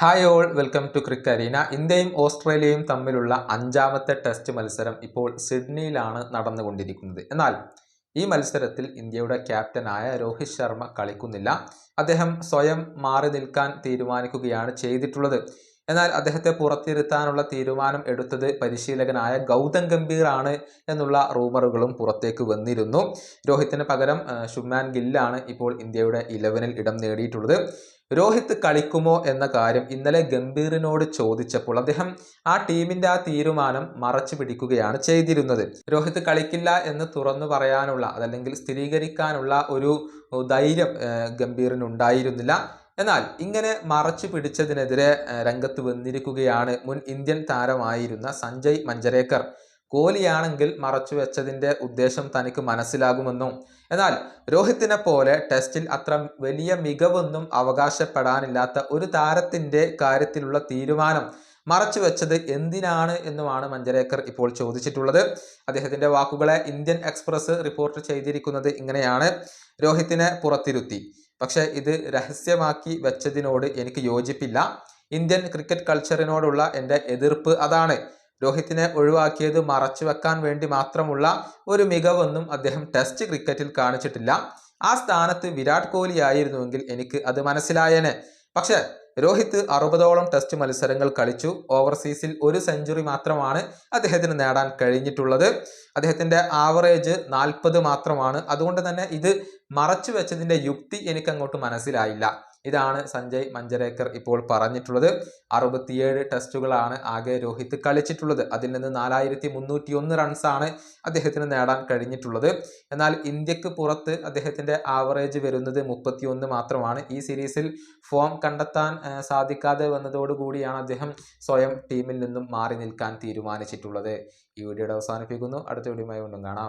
Hi all welcome to Crick Arena ഇന്ത്യയും ഓസ്ട്രേലിയയും തമ്മിലുള്ള അഞ്ചാമത്തെ ടെസ്റ്റ് മത്സരം ഇപ്പോൾ സിഡ്നിയിലാണ് നടന്നുകൊണ്ടിരിക്കുന്നത്. എന്നാൽ ഈ മത്സരത്തിൽ ഇന്ത്യയുടെ ക്യാപ്റ്റനായ രോഹിത് ശർമ്മ കളിക്കുന്നില്ല. അദ്ദേഹം സ്വയം മാറി നിൽക്കാൻ തീരുമാനിക്കുകയാണ് ചെയ്തിട്ടുള്ളത്. എന്നാൽ അദ്ദേഹത്തെ പുറത്തിരുത്താനുള്ള തീരുമാനം എടുത്തത് പരിശീലകനായ ഗൗതം ഗംഭീർ ആണ് എന്നുള്ള റൂമറുകളും പുറത്തേക്ക് വന്നിരുന്നു. രോഹിത്തിന് പകരം ശുഭ്മാൻ ഗില്ലാണ് ഇപ്പോൾ ഇന്ത്യയുടെ ഇലവനിൽ ഇടം നേടിയിട്ടുള്ളത്. രോഹിത് കളിക്കുമോ എന്ന കാര്യം ഇന്നലെ ഗംഭീറിനോട് ചോദിച്ചപ്പോൾ അദ്ദേഹം ആ ടീമിന്റെ ആ തീരുമാനം മറച്ചു പിടിക്കുകയാണ് ചെയ്തിരുന്നത്. രോഹിത് കളിക്കില്ല എന്ന് തുറന്നു പറയാനുള്ള അതല്ലെങ്കിൽ സ്ഥിരീകരിക്കാനുള്ള ഒരു ധൈര്യം ഏഹ്, ഗംഭീറിന് ഉണ്ടായിരുന്നില്ല എന്നാൽ ഇങ്ങനെ മറച്ചു പിടിച്ചതിനെതിരെ രംഗത്ത് വന്നിരിക്കുകയാണ് മുൻ ഇന്ത്യൻ താരമായിരുന്ന സഞ്ജയ് മഞ്ചരേക്കർ. കോഹ്ലിയാണെങ്കിൽ മറച്ചു വെച്ചതിന്റെ ഉദ്ദേശം തനിക്ക് മനസ്സിലാകുമെന്നും എന്നാൽ രോഹിത്തിനെ പോലെ ടെസ്റ്റിൽ അത്ര വലിയ മികവൊന്നും അവകാശപ്പെടാനില്ലാത്ത ഒരു താരത്തിന്റെ കാര്യത്തിലുള്ള തീരുമാനം മറച്ചു വെച്ചത് എന്തിനാണ് എന്നുമാണ് മഞ്ചരേക്കർ ഇപ്പോൾ ചോദിച്ചിട്ടുള്ളത്. അദ്ദേഹത്തിന്റെ വാക്കുകളെ ഇന്ത്യൻ എക്സ്പ്രസ് റിപ്പോർട്ട് ചെയ്തിരിക്കുന്നത് ഇങ്ങനെയാണ്. രോഹിത്തിനെ പുറത്തിരുത്തി. പക്ഷേ ഇത് രഹസ്യമാക്കി വെച്ചതിനോട് എനിക്ക് യോജിപ്പില്ല. ഇന്ത്യൻ ക്രിക്കറ്റ് കൾച്ചറിനോടുള്ള എന്റെ എതിർപ്പ് അതാണ്. രോഹിത്തിനെ ഒഴിവാക്കിയത് മറച്ചു വെക്കാൻ വേണ്ടി മാത്രമുള്ള ഒരു മികവൊന്നും അദ്ദേഹം ടെസ്റ്റ് ക്രിക്കറ്റിൽ കാണിച്ചിട്ടില്ല. ആ സ്ഥാനത്ത് വിരാട് കോഹ്ലി ആയിരുന്നുവെങ്കിൽ എനിക്ക് അത് മനസ്സിലായേനെ. പക്ഷേ രോഹിത് അറുപതോളം ടെസ്റ്റ് മത്സരങ്ങൾ കളിച്ചു. ഓവർസീസിൽ ഒരു സെഞ്ചുറി മാത്രമാണ് അദ്ദേഹത്തിന് നേടാൻ കഴിഞ്ഞിട്ടുള്ളത്. അദ്ദേഹത്തിന്റെ ആവറേജ് നാൽപ്പത് മാത്രമാണ്. അതുകൊണ്ട് തന്നെ ഇത് മറച്ചു വെച്ചതിന്റെ യുക്തി എനിക്ക് അങ്ങോട്ട് മനസ്സിലായില്ല. ഇതാണ് സഞ്ജയ് മഞ്ചരേക്കർ ഇപ്പോൾ പറഞ്ഞിട്ടുള്ളത്. അറുപത്തിയേഴ് ടെസ്റ്റുകളാണ് ആകെ രോഹിത് കളിച്ചിട്ടുള്ളത്. അതിൽ നിന്ന് നാലായിരത്തി മുന്നൂറ്റി ഒന്ന് റൺസാണ് അദ്ദേഹത്തിന് നേടാൻ കഴിഞ്ഞിട്ടുള്ളത്. എന്നാൽ ഇന്ത്യയ്ക്ക് പുറത്ത് അദ്ദേഹത്തിന്റെ ആവറേജ് വരുന്നത് മുപ്പത്തിയൊന്ന് മാത്രമാണ്. ഈ സീരീസിൽ ഫോം കണ്ടെത്താൻ സാധിക്കാതെ വന്നതോടുകൂടിയാണ് അദ്ദേഹം സ്വയം ടീമിൽ നിന്നും മാറി നിൽക്കാൻ തീരുമാനിച്ചിട്ടുള്ളത്. ഈ വീഡിയോയുടെ അവസാനിപ്പിക്കുന്നു. അടുത്ത വീഡിയോയുമായി വീണ്ടും കാണാം.